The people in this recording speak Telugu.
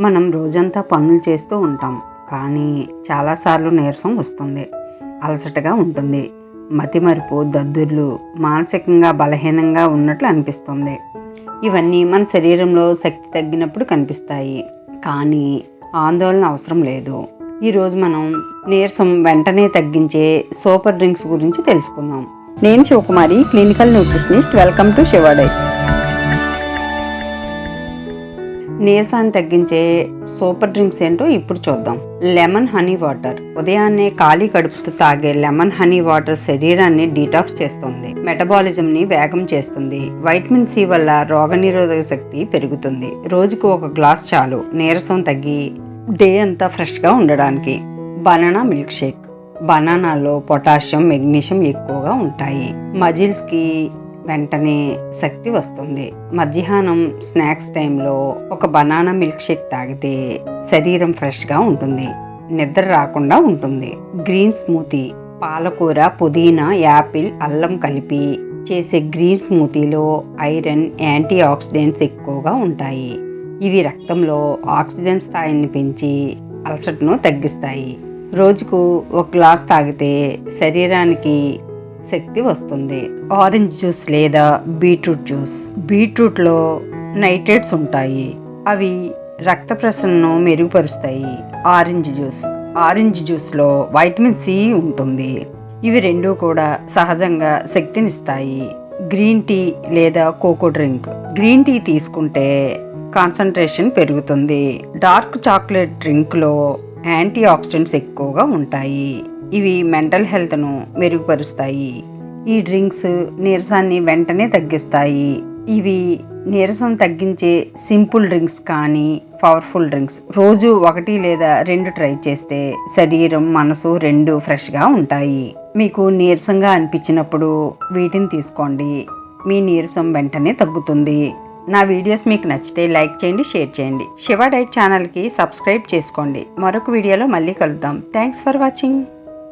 మనం రోజంతా పనులు చేస్తూ ఉంటాం. కానీ చాలాసార్లు నీరసం వస్తుంది. అలసటగా ఉంటుంది. మతిమరుపు దద్దుర్లు మానసికంగా బలహీనంగా ఉన్నట్లు అనిపిస్తుంది. ఇవన్నీ మన శరీరంలో శక్తి తగ్గినప్పుడు కనిపిస్తాయి. కానీ ఆందోళన అవసరం లేదు. ఈరోజు మనం నీరసం వెంటనే తగ్గించే సూపర్ డ్రింక్స్ గురించి తెలుసుకుందాం. నేను Sivakumari clinical nutritionist. Welcome to శివాడై నీరసాన్ని తగ్గించే సూపర్ డ్రింక్స్ ఏంటో ఇప్పుడు చూద్దాం. Lemon honey water. ఉదయాన్నే ఖాళీ కడుపుతో తాగే లెమన్ హనీ వాటర్ శరీరాన్ని డీటాక్స్ చేస్తుంది. మెటబాలిజం ని వేగం చేస్తుంది. వైటమిన్ సి వల్ల రోగనిరోధక శక్తి పెరుగుతుంది. రోజుకు ఒక గ్లాస్ చాలు. నీరసం తగ్గి డే అంతా ఫ్రెష్గా ఉండడానికి. Banana milkshake. బనానాలో పొటాషియం మెగ్నీషియం ఎక్కువగా ఉంటాయి. మజిల్స్కి వెంటనే శక్తి వస్తుంది. మధ్యాహ్నం స్నాక్స్ టైంలో ఒక బనానా మిల్క్ షేక్ తాగితే శరీరం ఫ్రెష్గా ఉంటుంది. నిద్ర రాకుండా ఉంటుంది. గ్రీన్ స్మూతీ పాలకూర పుదీనా యాపిల్ అల్లం కలిపి చేసే గ్రీన్ స్మూతీలో ఐరన్ యాంటీ ఆక్సిడెంట్స్ ఎక్కువగా ఉంటాయి. ఇవి రక్తంలో ఆక్సిజన్ స్థాయిని పెంచి అలసటను తగ్గిస్తాయి. రోజుకు ఒక గ్లాస్ తాగితే శరీరానికి శక్తి వస్తుంది. ఆరెంజ్ జ్యూస్ లేదా బీట్రూట్ జ్యూస్. బీట్రూట్లో నైట్రేట్స్ ఉంటాయి. అవి రక్త ప్రసరణను మెరుగుపరుస్తాయి. Orange juice. ఆరెంజ్ జ్యూస్లో వైటమిన్ సి ఉంటుంది. ఇవి రెండూ కూడా సహజంగా శక్తినిస్తాయి. గ్రీన్ టీ లేదా కోకో డ్రింక్. గ్రీన్ టీ తీసుకుంటే కాన్సన్ట్రేషన్ పెరుగుతుంది. డార్క్ చాక్లెట్ డ్రింక్లో యాంటీ ఆక్సిడెంట్స్ ఎక్కువగా ఉంటాయి. ఇవి మెంటల్ హెల్త్ను మెరుగుపరుస్తాయి. ఈ డ్రింక్స్ నీరసాన్ని వెంటనే తగ్గిస్తాయి. ఇవి నీరసం తగ్గించే సింపుల్ డ్రింక్స్ కానీ పవర్ఫుల్ డ్రింక్స్ రోజు ఒకటి లేదా రెండు ట్రై చేస్తే శరీరం మనసు రెండు ఫ్రెష్గా ఉంటాయి. మీకు నీరసంగా అనిపించినప్పుడు వీటిని తీసుకోండి. మీ నీరసం వెంటనే తగ్గుతుంది. నా వీడియోస్ మీకు నచ్చితే లైక్ చేయండి షేర్ చేయండి. శివ డైట్ ఛానల్కి సబ్స్క్రైబ్ చేసుకోండి. మరొక వీడియోలో మళ్ళీ కలుద్దాం. Thanks for watching.